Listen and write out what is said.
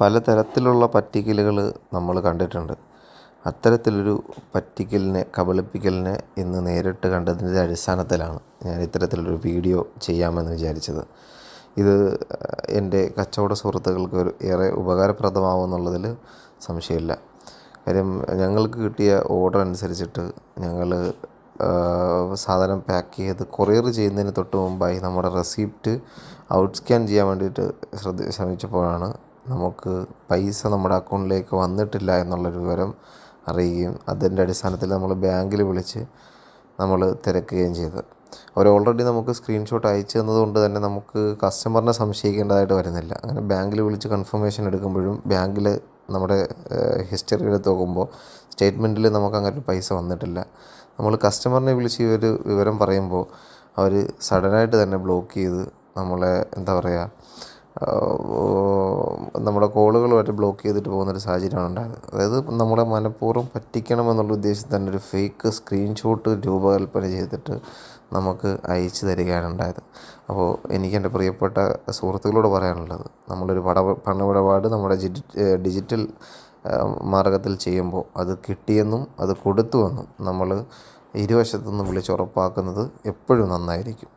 പലതരത്തിലുള്ള പറ്റിക്കലുകൾ നമ്മൾ കണ്ടിട്ടുണ്ട്. അത്തരത്തിലൊരു പറ്റിക്കലിനെ കബളിപ്പിക്കലിനെ ഇന്ന് നേരിട്ട് കണ്ടതിന്റെ അടിസ്ഥാനത്തിലാണ് ഞാൻ ഇത്തരത്തിലൊരു വീഡിയോ ചെയ്യാമെന്ന് വിചാരിച്ചത്. ഇത് എന്റെ കച്ചവട സുഹൃത്തുക്കൾക്ക് ഒരു ഏറെ ഉപകാരപ്രദമാവുമെന്നുള്ളതിൽ സംശയമില്ല. കാര്യം ഞങ്ങൾക്ക് കിട്ടിയ ഓർഡർ അനുസരിച്ചിട്ട് ഞങ്ങൾ സാധനം പാക്ക് ചെയ്ത് കൊറിയർ ചെയ്യുന്നതിന് തൊട്ട് മുമ്പായി നമ്മുടെ റെസിപ്റ്റ് ഔട്ട് സ്കാൻ ചെയ്യാൻ വേണ്ടിയിട്ട് ശ്രദ്ധ ശ്രമിച്ചപ്പോഴാണ് നമുക്ക് പൈസ നമ്മുടെ അക്കൗണ്ടിലേക്ക് വന്നിട്ടില്ല എന്നുള്ളൊരു വിവരം അറിയുകയും അതിന്റെ അടിസ്ഥാനത്തിൽ നമ്മൾ ബാങ്കിൽ വിളിച്ച് നമ്മൾ തിരക്കുകയും ചെയ്തത് അവർ ഓൾറെഡി നമുക്ക് സ്ക്രീൻഷോട്ട് അയച്ചു തന്നതുകൊണ്ട് തന്നെ നമുക്ക് കസ്റ്റമറിനെ സംശയിക്കേണ്ടതായിട്ട് വരുന്നില്ല. അങ്ങനെ ബാങ്കിൽ വിളിച്ച് കൺഫർമേഷൻ എടുക്കുമ്പോഴും ബാങ്കിൽ നമ്മുടെ ഹിസ്റ്ററി എടുത്ത് നോക്കുമ്പോൾ സ്റ്റേറ്റ്മെന്റിൽ നമുക്ക് അങ്ങനെ പൈസ വന്നിട്ടില്ല. നമ്മൾ കസ്റ്റമറിനെ വിളിച്ച് ഈ ഒരു വിവരം പറയുമ്പോൾ അവർ സഡനായിട്ട് തന്നെ ബ്ലോക്ക് ചെയ്ത് നമ്മളെ എന്താ പറയുക നമ്മുടെ കോളുകളുമായിട്ട് ബ്ലോക്ക് ചെയ്തിട്ട് പോകുന്നൊരു സാഹചര്യമാണ് ഉണ്ടായത്. അതായത് നമ്മുടെ മനഃപൂർവം പറ്റിക്കണം എന്നുള്ള ഉദ്ദേശത്തിൽ തന്നെ ഒരു ഫേക്ക് സ്ക്രീൻഷോട്ട് രൂപകൽപ്പന ചെയ്തിട്ട് നമുക്ക് അയച്ചു തരികയാണ് ഉണ്ടായത്. അപ്പോൾ എനിക്ക് എന്റെ പ്രിയപ്പെട്ട സുഹൃത്തുക്കളോട് പറയാനുള്ളത് നമ്മളൊരു പട പണമിടപാട് നമ്മുടെ ഡിജിറ്റൽ മാർഗത്തിൽ ചെയ്യുമ്പോൾ അത് കിട്ടിയെന്നും അത് കൊടുത്തുവെന്നും നമ്മൾ ഇരുവശത്തുനിന്ന് വിളിച്ചുറപ്പാക്കുന്നത് വിളിച്ച് എപ്പോഴും നന്നായിരിക്കും.